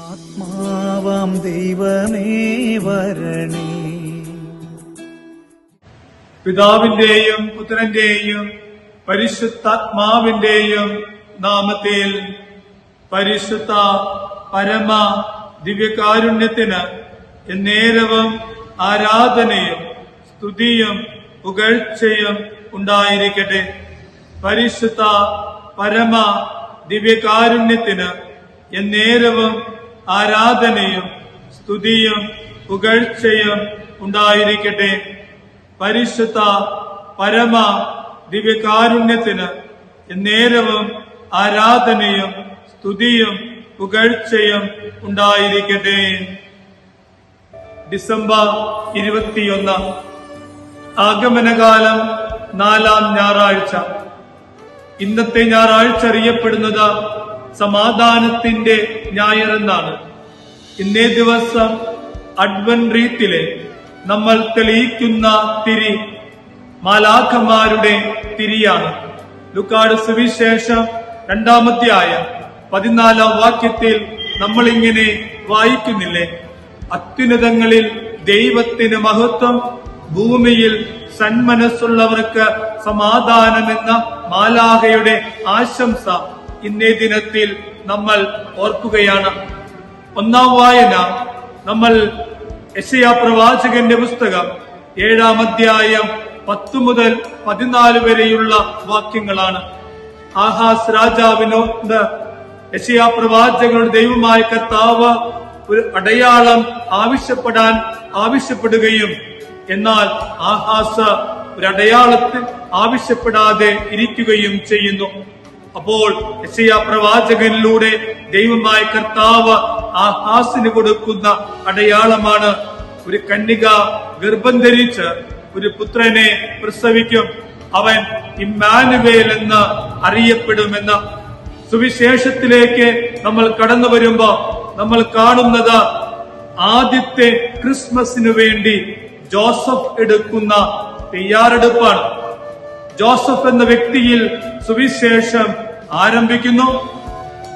ആത്മാവാം ദൈവമേ വരണേ. പിതാവിന്റെയും പുത്രന്റെയും പരിശുദ്ധാത്മാവിന്റെയും നാമത്തിൽ പരിശുദ്ധ പരമ ദിവ്യകാരുണ്യത്തിന് എന്നേരവും ആരാധനയും സ്തുതിയും പുകഴ്ചയും ഉണ്ടായിരിക്കട്ടെ. പരിശുദ്ധ പരമ ദിവ്യകാരുണ്യത്തിന് എന്നേരവും ആരാധനയും സ്തുതിയും പുകഴ്ചയും ഉണ്ടായിരിക്കട്ടെ. പരിശുദ്ധ പരമ ദിവ്യകാരുണ്യത്തിന് എന്നേരവും ആരാധനയും സ്തുതിയും പുകഴ്ചയും ഉണ്ടായിരിക്കട്ടെ. ഡിസംബർ ഇരുപത്തിയൊന്ന്. ആഗമനകാലം നാലാം ഞായറാഴ്ച. ഇന്നത്തെ ഞായറാഴ്ച അറിയപ്പെടുന്നത് സമാധാനത്തിന്റെ ഞായർ എന്നാണ് ഇന്നേ ദിവസം അഡ്വൻറീത്തിലെ നമ്മൾ തെളിയിക്കുന്ന തിരി മാലാഖമാരുടെ തിരിയാണ്. ലുക്കാട് സുവിശേഷം രണ്ടാമത്തെ ആയ പതിനാലാം വാക്യത്തിൽ നമ്മളിങ്ങനെ വായിക്കുന്നില്ലേ? അത്യുന്നതങ്ങളിൽ ദൈവത്തിന് മഹത്വം ഭൂമിയിൽ സന്മനസ്സുള്ളവർക്ക് സമാധാനമെന്ന മാലാഹയുടെ ആശംസ. ഇന്നേ ദിനത്തിൽ നമ്മൾ ഓർക്കുകയാണ്. ഒന്നാം വായന നമ്മൾ യശയാ പ്രവാചകന്റെ പുസ്തകം ഏഴാം അധ്യായം പത്തു മുതൽ പതിനാല് വരെയുള്ള വാക്യങ്ങളാണ്. ആഹാസ് രാജാവിനോട് യശയാ പ്രവാചകരുടെ ദൈവമായ കർത്താവ് ഒരു അടയാളം ആവശ്യപ്പെടാൻ ആവശ്യപ്പെടുകയും എന്നാൽ ആഹാസ് ഒരു അടയാളത്തിൽ ആവശ്യപ്പെടാതെ ഇരിക്കുകയും ചെയ്യുന്നു. അപ്പോൾ പ്രവാചകനിലൂടെ ദൈവമായ കർത്താവ് ആ ഹാസിന് കൊടുക്കുന്ന അടയാളമാണ്. ഒരു കന്യക ഗർഭം ധരിച്ച് ഒരു പുത്രനെ പ്രസവിക്കും. അവൻ ഇമ്മാനുവേൽ എന്ന് അറിയപ്പെടുമെന്ന് സുവിശേഷത്തിലേക്ക് നമ്മൾ കടന്നു വരുമ്പോ നമ്മൾ കാണുന്നത് ആദ്യത്തെ ക്രിസ്മസിനു വേണ്ടി ജോസഫ് എടുക്കുന്ന തയ്യാറെടുപ്പാണ്. ജോസഫ് എന്ന വ്യക്തിയിൽ സുവിശേഷം ആരംഭിക്കുന്നു.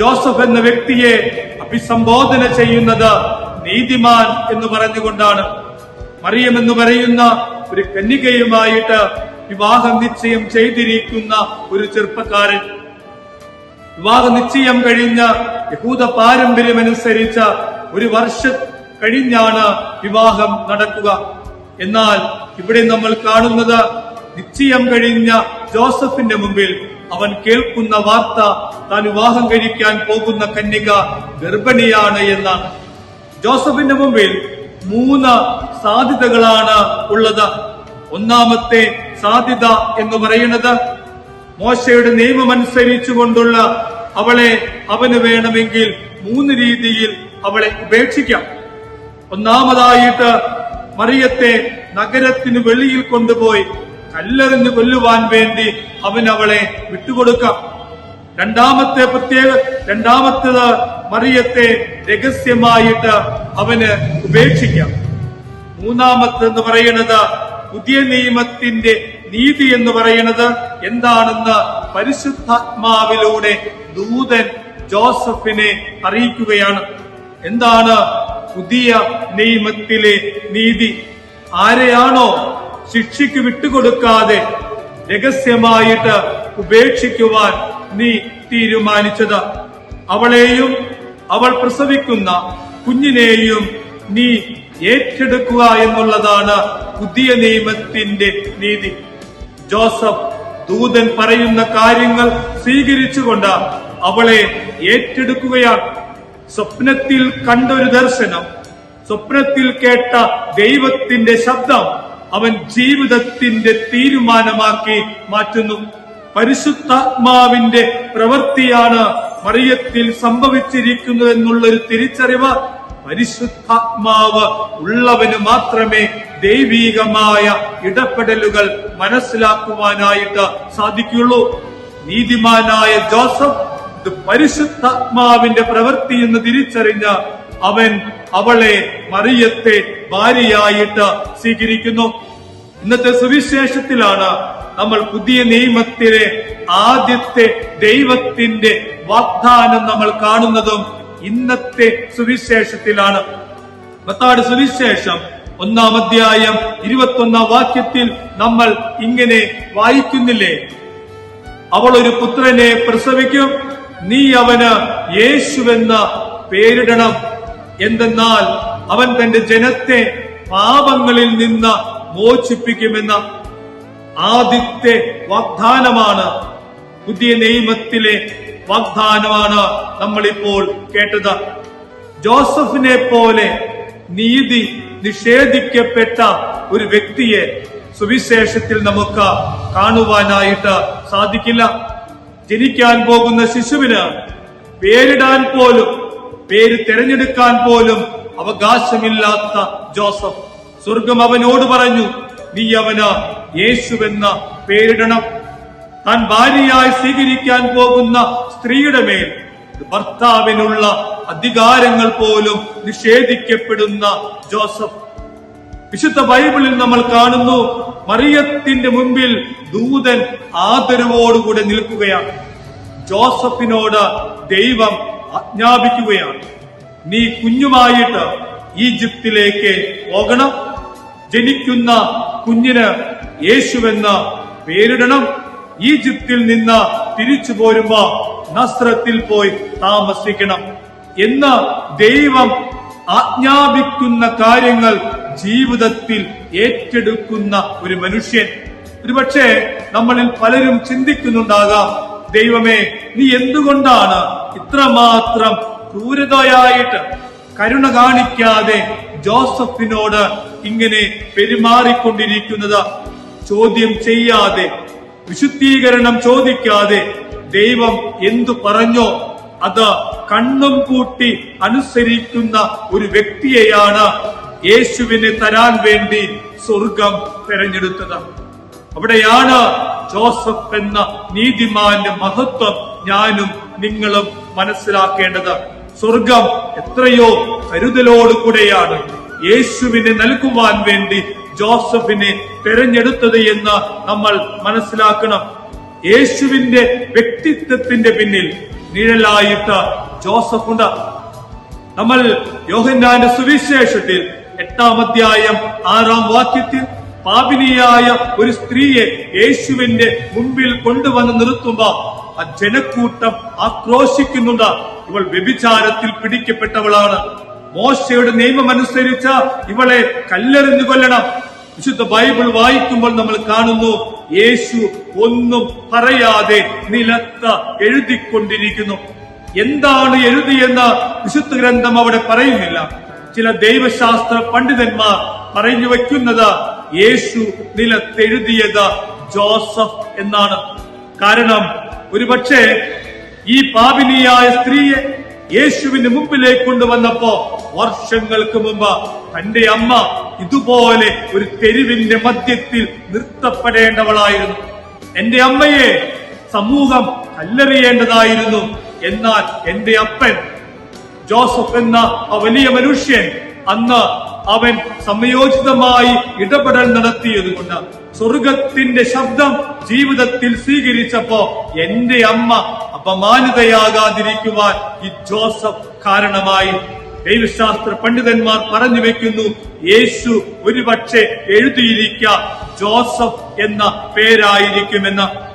ജോസഫ് എന്ന വ്യക്തിയെ അഭിസംബോധന ചെയ്യുന്നത് നീതിമാൻ എന്ന് പറഞ്ഞുകൊണ്ടാണ്. മറിയം എന്ന് പറയുന്ന ഒരു കന്യകയുമായിട്ട് വിവാഹം നിശ്ചയം ചെയ്തിരിക്കുന്ന ഒരു ചെറുപ്പക്കാരൻ. വിവാഹ നിശ്ചയം കഴിഞ്ഞ യഹൂദ പാരമ്പര്യമനുസരിച്ച് ഒരു വർഷം കഴിഞ്ഞാണ് വിവാഹം നടക്കുക. എന്നാൽ ഇവിടെ നമ്മൾ കാണുന്നത് നിശ്ചയം കഴിഞ്ഞ ജോസഫിന്റെ മുമ്പിൽ അവൻ കേൾക്കുന്ന വാർത്ത താൻ വിവാഹം കഴിക്കാൻ പോകുന്ന കന്യക ഗർഭിണിയാണ് എന്നാണ് ജോസഫിന്റെ മുമ്പിൽ മൂന്ന് സാധ്യതകളാണ് ഉള്ളത്. ഒന്നാമത്തെ സാധ്യത എന്ന് പറയുന്നത് മോശയുടെ നിയമമനുസരിച്ചുകൊണ്ടുള്ള അവളെ അവന് വേണമെങ്കിൽ മൂന്ന് രീതിയിൽ അവളെ ഉപേക്ഷിക്കാം. ഒന്നാമതായിട്ട് മറിയത്തെ നഗരത്തിന് വെളിയിൽ കൊണ്ടുപോയി കല്ലെറിഞ്ഞു കൊല്ലുവാൻ വേണ്ടി അവൻ അവളെ വിട്ടുകൊടുക്കാം. രണ്ടാമത്തെ പ്രത്യേക രണ്ടാമത്തേത് മറിയത്തെ രഹസ്യമായിട്ട് അവന് ഉപേക്ഷിക്കാം. മൂന്നാമത്തെന്ന് പറയുന്നത് പുതിയ നിയമത്തിന്റെ നീതി എന്ന് പറയുന്നത് എന്താണെന്ന് പരിശുദ്ധാത്മാവിലൂടെ ദൂതൻ ജോസഫിനെ അറിയിക്കുകയാണ്. എന്താണ് പുതിയ നിയമത്തിലെ നീതി? ആരെയാണോ ശിക്ഷയ്ക്ക് വിട്ടുകൊടുക്കാതെ രഹസ്യമായിട്ട് ഉപേക്ഷിക്കുവാൻ നീ തീരുമാനിച്ചത്. അവളെയും അവൾ പ്രസവിക്കുന്ന കുഞ്ഞിനെയും നീ ഏറ്റെടുക്കുക എന്നുള്ളതാണ് പുതിയ നിയമത്തിന്റെ നീതി. ജോസഫ് ദൂതൻ പറയുന്ന കാര്യങ്ങൾ സ്വീകരിച്ചുകൊണ്ട് അവളെ ഏറ്റെടുക്കുകയാണ്. സ്വപ്നത്തിൽ കണ്ടൊരു ദർശനം സ്വപ്നത്തിൽ കേട്ട ദൈവത്തിന്റെ ശബ്ദം അവൻ ജീവിതത്തിന്റെ തീരുമാനമാക്കി മാറ്റുന്നു. പരിശുദ്ധാത്മാവിന്റെ പ്രവൃത്തിയാണ് മറിയത്തിൽ സംഭവിച്ചിരിക്കുന്നു എന്നുള്ളൊരു തിരിച്ചറിവ്. പരിശുദ്ധാത്മാവ് ഉള്ളവന് മാത്രമേ ദൈവീകമായ ഇടപെടലുകൾ മനസ്സിലാക്കുവാനായിട്ട് സാധിക്കുള്ളൂ നീതിമാനായ ജോസഫ് പരിശുദ്ധാത്മാവിന്റെ പ്രവൃത്തി എന്ന് തിരിച്ചറിഞ്ഞ അവൻ അവളെ മറിയത്തെ ഭാര്യയായിട്ട് സ്വീകരിക്കുന്നു. ഇന്നത്തെ സുവിശേഷത്തിലാണ് നമ്മൾ പുതിയ നിയമത്തിലെ ആദ്യത്തെ ദൈവത്തിന്റെ വാഗ്ദാനം നമ്മൾ കാണുന്നതും ഇന്നത്തെ സുവിശേഷത്തിലാണ്. മത്താട് സുവിശേഷം ഒന്നാം അധ്യായം ഇരുപത്തൊന്നാം വാക്യത്തിൽ നമ്മൾ ഇങ്ങനെ വായിക്കുന്നില്ലേ? അവൾ ഒരു പുത്രനെ പ്രസവിക്കും നീ അവന് യേശുവെന്ന് പേരിടണം. എന്തെന്നാൽ അവൻ തന്റെ ജനത്തെ പാപങ്ങളിൽ നിന്ന് മോചിപ്പിക്കുമെന്ന ആദ്യത്തെ വാഗ്ദാനമാണ്. പുതിയ നിയമത്തിലെ വാഗ്ദാനമാണ് നമ്മളിപ്പോൾ കേട്ടത്. ജോസഫിനെ പോലെ നീതി നിഷേധിക്കപ്പെട്ട ഒരു വ്യക്തിയെ സുവിശേഷത്തിൽ നമുക്ക് കാണുവാനായിട്ട് സാധിക്കില്ല. ജനിക്കാൻ പോകുന്ന ശിശുവിന് പേരിടാൻ പോലും പേര് തിരഞ്ഞെടുക്കാൻ പോലും അവകാശമില്ലാത്ത ജോസഫ് സ്വർഗം അവനോട് പറഞ്ഞു നീ അവന് യേശുവെന്ന പേരിടണം. താൻ ഭാര്യയായി സ്വീകരിക്കാൻ പോകുന്ന സ്ത്രീയുടെ മേൽ ഭർത്താവിനുള്ള അധികാരങ്ങൾ പോലും നിഷേധിക്കപ്പെടുന്ന ജോസഫ്. വിശുദ്ധ ബൈബിളിൽ നമ്മൾ കാണുന്നു മറിയത്തിന്റെ മുമ്പിൽ ദൂതൻ ആദരവോടുകൂടെ നിൽക്കുകയാണ്. ജോസഫിനോട് ദൈവം ആജ്ഞാപിക്കുകയാണ്. നീ കുഞ്ഞുമായിട്ട് ഈജിപ്തിലേക്ക് പോകണം. ജനിക്കുന്ന കുഞ്ഞിന് യേശുവെന്ന് പേരിടണം. ഈജിപ്തിൽ നിന്ന് തിരിച്ചു പോരുമ്പോ നസ്രത്തിൽ പോയി താമസിക്കണം എന്ന് ദൈവം ആജ്ഞാപിക്കുന്ന കാര്യങ്ങൾ ജീവിതത്തിൽ ഏറ്റെടുക്കുന്ന ഒരു മനുഷ്യൻ. ഒരുപക്ഷെ നമ്മളിൽ പലരും ചിന്തിക്കുന്നുണ്ടാകാം ദൈവമേ നീ എന്തുകൊണ്ടാണ് ഇത്രമാത്രം ക്രൂരതയായിട്ട് കരുണ കാണിക്കാതെ ജോസഫിനോട് ഇങ്ങനെ പെരുമാറിക്കൊണ്ടിരിക്കുന്നത് ചോദ്യം ചെയ്യാതെ വിശുദ്ധീകരണം ചോദിക്കാതെ ദൈവം എന്തു പറഞ്ഞോ അത് കണ്ണും കൂട്ടി അനുസരിക്കുന്ന ഒരു വ്യക്തിയെയാണ് യേശുവിനെ തരാൻ വേണ്ടി സ്വർഗം തെരഞ്ഞെടുത്തത്. അവിടെയാണ് ജോസഫ് എന്ന നീതിമാന്റെ മഹത്വം ഞാനും നിങ്ങളും മനസ്സിലാക്കേണ്ടത്. സ്വർഗം എത്രയോ കരുതലോടുകൂടെയാണ് യേശുവിനെ നൽകുവാൻ വേണ്ടി ജോസഫിനെ തെരഞ്ഞെടുത്തത് എന്ന് നമ്മൾ മനസ്സിലാക്കണം. യേശുവിന്റെ വ്യക്തിത്വത്തിന്റെ പിന്നിൽ നിഴലായിട്ട് ജോസഫ് ഉണ്ട് നമ്മൾ യോഹന്നാന്റെ സുവിശേഷത്തിൽ എട്ടാം അധ്യായം ആറാം വാക്യത്തിൽ പാപിനിയായ ഒരു സ്ത്രീയെ യേശുവിന്റെ മുമ്പിൽ കൊണ്ടുവന്ന് നിർത്തുമ്പോ ആ ജനക്കൂട്ടം ആക്രോശിക്കുന്നുണ്ട്. ഇവൾ വ്യഭിചാരത്തിൽ പിടിക്കപ്പെട്ടവളാണ്. മോശയുടെ നിയമം അനുസരിച്ച ഇവളെ കല്ലെറിഞ്ഞു കൊല്ലണം. വിശുദ്ധ ബൈബിൾ വായിക്കുമ്പോൾ നമ്മൾ കാണുന്നു യേശു ഒന്നും പറയാതെ നിലത്ത് എഴുതിക്കൊണ്ടിരിക്കുന്നു. എന്താണ് എഴുതിയെന്ന് വിശുദ്ധ ഗ്രന്ഥം അവിടെ പറയുന്നില്ല. ചില ദൈവശാസ്ത്ര പണ്ഡിതന്മാർ പറഞ്ഞു വയ്ക്കുന്നത് യേശു നിലത്തെഴുതിയത് ജോസഫ് എന്നാണ്. കാരണം ഒരുപക്ഷെ ഈ പാപിനിയായ സ്ത്രീയെ യേശുവിന്റെ മുമ്പിലേക്ക് കൊണ്ടുവന്നപ്പോ വർഷങ്ങൾക്ക് മുമ്പ് തന്റെ അമ്മ ഇതുപോലെ ഒരു തെരുവിന്റെ മധ്യത്തിൽ നിർത്തപ്പെടേണ്ടവളായിരുന്നു. എന്റെ അമ്മയെ സമൂഹം കല്ലെറിയേണ്ടതായിരുന്നു. എന്നാൽ എന്റെ അപ്പൻ ജോസഫ് എന്ന ആ വലിയ മനുഷ്യൻ അന്ന് അവൻ സമയോചിതമായി ഇടപെടൽ നടത്തിയത് നടത്തിയതുകൊണ്ട് സ്വർഗത്തിന്റെ ശബ്ദം ജീവിതത്തിൽ സ്വീകരിച്ചപ്പോ എന്റെ അമ്മ അപമാനിതയാകാതിരിക്കുവാൻ ഈ ജോസഫ് കാരണമായി. ദൈവശാസ്ത്ര പണ്ഡിതന്മാർ പറഞ്ഞു വെക്കുന്നു യേശു ഒരുപക്ഷെ എഴുതിയിരിക്ക ജോസഫ് എന്ന പേരായിരിക്കുമെന്ന്.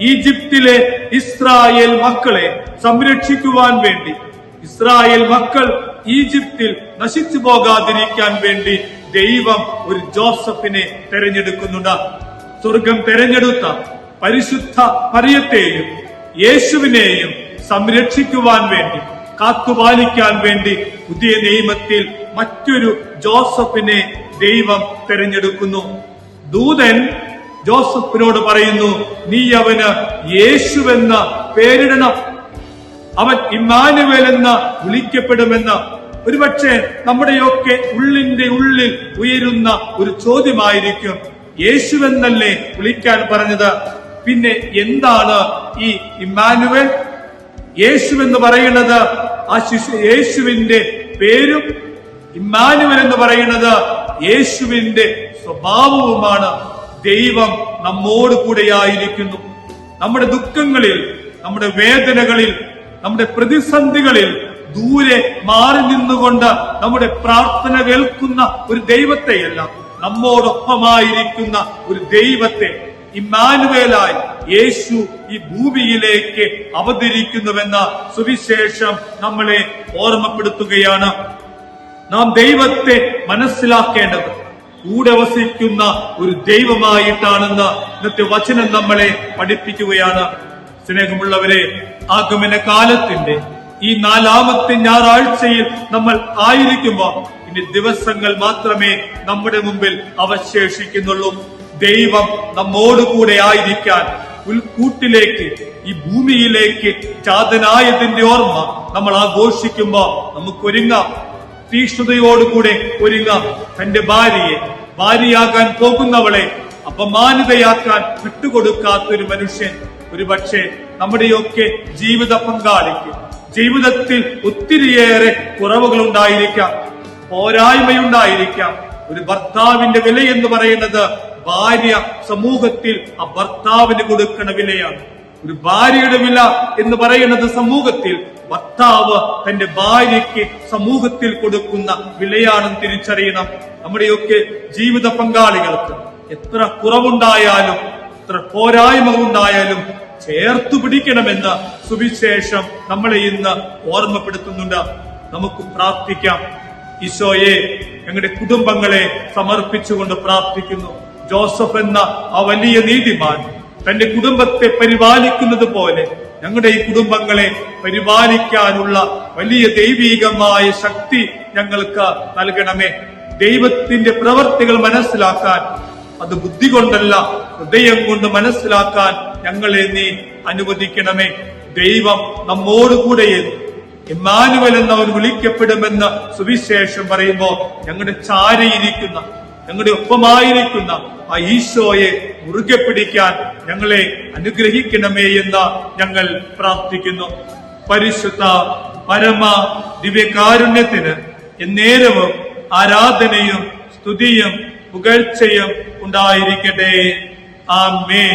ഈജിപ്തിലെ ഇസ്രായേൽ മക്കളെ സംരക്ഷിക്കുവാൻ വേണ്ടി. ഇസ്രായേൽ മക്കൾ ഈജിപ്തിൽ നശിച്ചു പോകാതിരിക്കാൻ വേണ്ടി ദൈവം ഒരു ജോസഫിനെ തെരഞ്ഞെടുക്കുന്നുണ്ട്. സ്വർഗം തെരഞ്ഞെടുത്ത പരിശുദ്ധ മറിയത്തെയും യേശുവിനെയും സംരക്ഷിക്കുവാൻ വേണ്ടി കാത്തുപാലിക്കാൻ വേണ്ടി പുതിയ നിയമത്തിൽ മറ്റൊരു ജോസഫിനെ ദൈവം തെരഞ്ഞെടുക്കുന്നു. ദൂതൻ ജോസഫിനോട് പറയുന്നു നീ അവന് യേശുവെന്ന പേരിടണം. അവൻ ഇമ്മാനുവേൽ എന്ന് വിളിക്കപ്പെടുമെന്ന്. ഒരുപക്ഷെ നമ്മുടെയൊക്കെ ഉള്ളിന്റെ ഉള്ളിൽ ഉയരുന്ന ഒരു ചോദ്യമായിരിക്കും. യേശുവെന്നല്ലേ വിളിക്കാൻ പറഞ്ഞത്? പിന്നെ എന്താണ് ഈ ഇമ്മാനുവൽ? യേശു എന്ന് പറയുന്നത് ആ ശിശു യേശുവിന്റെ പേരും. ഇമ്മാനുവൽ എന്ന് പറയുന്നത് യേശുവിന്റെ സ്വഭാവവുമാണ്. ദൈവം നമ്മോട് കൂടെയായിരിക്കുന്നു നമ്മുടെ ദുഃഖങ്ങളിൽ നമ്മുടെ വേദനകളിൽ നമ്മുടെ പ്രതിസന്ധികളിൽ ദൂരെ മാറി നിന്നുകൊണ്ട് നമ്മുടെ പ്രാർത്ഥന കേൾക്കുന്ന ഒരു ദൈവത്തെയല്ല നമ്മോടൊപ്പമായിരിക്കുന്ന ഒരു ദൈവത്തെ ഇമ്മാനുവേലായി യേശു ഈ ഭൂമിയിലേക്ക് അവതരിക്കുന്നുവെന്ന സുവിശേഷം നമ്മളെ ഓർമ്മപ്പെടുത്തുകയാണ്. നാം ദൈവത്തെ മനസ്സിലാക്കേണ്ടത് കൂടെ വസിക്കുന്ന ഒരു ദൈവമായിട്ടാണെന്ന് ഇന്നത്തെ വചനം നമ്മളെ പഠിപ്പിക്കുകയാണ്. സ്നേഹമുള്ളവരെ ആഗമന കാലത്തിന്റെ ഈ നാലാമത്തെ ഞായറാഴ്ചയിൽ നമ്മൾ ആയിരിക്കുമ്പോൾ ഇനി ദിവസങ്ങൾ മാത്രമേ നമ്മുടെ മുമ്പിൽ അവശേഷിക്കുന്നുള്ളൂ. ദൈവം നമ്മോടുകൂടെ ആയിരിക്കാൻ ഉൾക്കൂട്ടിലേക്ക് ഈ ഭൂമിയിലേക്ക് ചാതനായതിന്റെ ഓർമ്മ നമ്മൾ ആഘോഷിക്കുമ്പോ നമുക്കൊരുങ്ങാം. തീഷ്ണതയോടുകൂടെ ഒരുങ്ങാം. തന്റെ ഭാര്യയെ ഭാര്യയാകാൻ പോകുന്നവളെ അപമാനിതയാക്കാൻ വിട്ടുകൊടുക്കാത്തൊരു മനുഷ്യൻ ഒരു പക്ഷേ നമ്മുടെയൊക്കെ ജീവിത പങ്കാളിക്ക് ജീവിതത്തിൽ ഒത്തിരിയേറെ കുറവുകൾ ഉണ്ടായിരിക്കാം പോരായ്മയുണ്ടായിരിക്കാം. ഒരു ഭർത്താവിന്റെ വില എന്ന് പറയുന്നത് ഭാര്യ സമൂഹത്തിൽ ആ ഭർത്താവിന് കൊടുക്കുന്ന വിലയാണ്. ഒരു ഭാര്യയുടെ വില എന്ന് പറയുന്നത് സമൂഹത്തിൽ ഭർത്താവ് തന്റെ ഭാര്യയ്ക്ക് സമൂഹത്തിൽ കൊടുക്കുന്ന വിലയാണെന്ന് തിരിച്ചറിയണം. നമ്മുടെയൊക്കെ ജീവിത പങ്കാളികൾക്ക് എത്ര കുറവുണ്ടായാലും എത്ര പോരായ്മ ഉണ്ടായാലും ചേർത്തു പിടിക്കണമെന്ന് സുവിശേഷം നമ്മളെ ഇന്ന് ഓർമ്മപ്പെടുത്തുന്നുണ്ട്. നമുക്ക് പ്രാർത്ഥിക്കാം. ഈശോയെ ഞങ്ങളുടെ കുടുംബങ്ങളെ സമർപ്പിച്ചുകൊണ്ട് പ്രാർത്ഥിക്കുന്നു. ജോസഫ് എന്ന ആ വലിയ നീതിമാൻ തന്റെ കുടുംബത്തെ പരിപാലിക്കുന്നത് പോലെ ഞങ്ങളുടെ ഈ കുടുംബങ്ങളെ പരിപാലിക്കാനുള്ള വലിയ ദൈവീകമായ ശക്തി ഞങ്ങൾക്ക് നൽകണമേ. ദൈവത്തിന്റെ പ്രവർത്തികൾ മനസ്സിലാക്കാൻ അത് ബുദ്ധി കൊണ്ടല്ല ഹൃദയം കൊണ്ട് മനസ്സിലാക്കാൻ ഞങ്ങളെ നീ അനുവദിക്കണമേ. ദൈവം നമ്മോടുകൂടെ ഇമ്മാനുവൽ എന്നവർ വിളിക്കപ്പെടുമെന്ന് സുവിശേഷം പറയുമ്പോൾ ഞങ്ങളുടെ ചാരയിരിക്കുന്ന ഞങ്ങളുടെ ഒപ്പമായിരിക്കുന്ന ആ ഈശോയെ മുറുകെ പിടിക്കാൻ ഞങ്ങളെ അനുഗ്രഹിക്കണമേ എന്ന് ഞങ്ങൾ പ്രാർത്ഥിക്കുന്നു. പരിശുദ്ധ പരമ ദിവ്യകാരുണ്യത്തിന് എന്നേരവും ആരാധനയും സ്തുതിയും പുകഴ്ചയും ഉണ്ടായിരിക്കട്ടെ. ആമേ